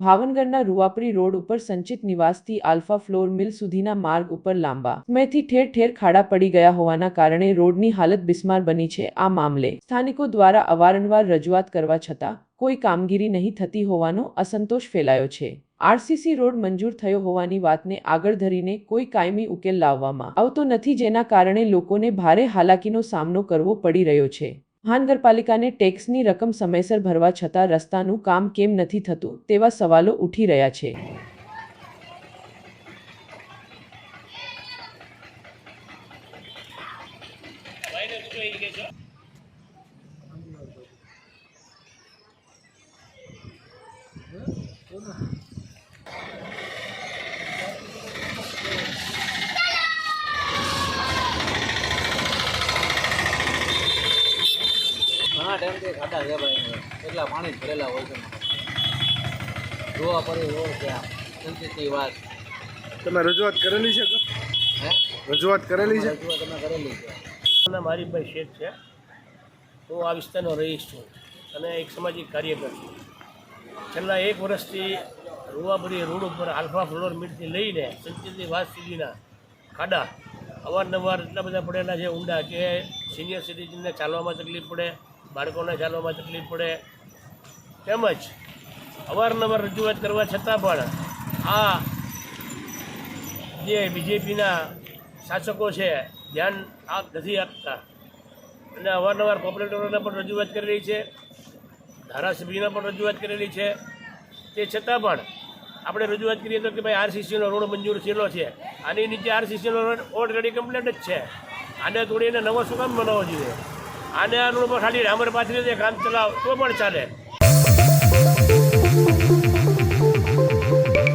ભાવનગરના રૂવાપરી રોડ ઉપર સંચિત નિવાસથી આલ્ફા ફ્લોર મિલ સુધીના માર્ગ ઉપર લાંબા સમયથી ઠેર ઠેર ખાડા પડી ગયા હોવાના કારણે રોડની હાલત બિસ્માર બની છે આ મામલે. સ્થાનિકો દ્વારા અવારનવાર રજૂઆત કરવા છતાં કોઈ કામગીરી નહીં થતી હોવાનો અસંતોષ ફેલાયો છે. આરસીસી રોડ મંજૂર થયો હોવાની વાતને આગળ ધરીને કોઈ કાયમી ઉકેલ લાવવામાં આવતો નથી જેના કારણે લોકોને ભારે હાલાકીનો સામનો કરવો પડી રહ્યો છે. મહાનગરપાલિકાને ટેક્સની રકમ સમયસર ભરવા છતાં રસ્તાનું કામ કેમ નથી થતું તેવા સવાલો ઉઠી રહ્યા છે. ઘણા ખાડા છે ભાઈ એટલા પાણી ભરેલા હોય છે જોવા પડે રોડ ત્યાં સંચિતની વાત. તમે રજૂઆત કરેલી છે હે? રજૂઆત કરેલી છે? રજૂઆત તમે કરેલી છે. મારી મારીભાઈ શેઠ છે. હું આ વિસ્તારનો રહીશ છું. અને એક સામાજિક કાર્યકર છું. છેલ્લા એક વર્ષથી રૂવાબરી રોડ ઉપર આલ્ફા ફ્લોર મીટથી લઈને સંચિતની વાત સુધીના ખાડા અવારનવાર એટલા બધા પડેલા છે ઊંડા કે સિનિયર સિટીઝનને ચાલવામાં તકલીફ પડે, બાળકોને ચાલવામાં તકલીફ પડે. તેમજ અવારનવાર રજૂઆત કરવા છતાં પણ આ જે બીજેપીના શાસકો છે, ધ્યાન આપ નથી આપતા. અને અવારનવાર કોર્પોરેટરોને પણ રજૂઆત કરેલી છે, ધારાસભ્યને પણ રજૂઆત કરેલી છે. તે છતાં પણ આપણે રજૂઆત કરીએ તો કે ભાઈ આરસીસીનો રોડ મંજૂર થયેલો છે. આની નીચે આરસીસીનો રોડ ઓલરેડી કમ્પ્લીટ જ છે. આને તોડીને નવો શું કામ બનાવવો જોઈએ. આને આ રોડ પર ખાલી ડામર પાથરી દે, કામ ચલાવ, તો પણ ચાલે.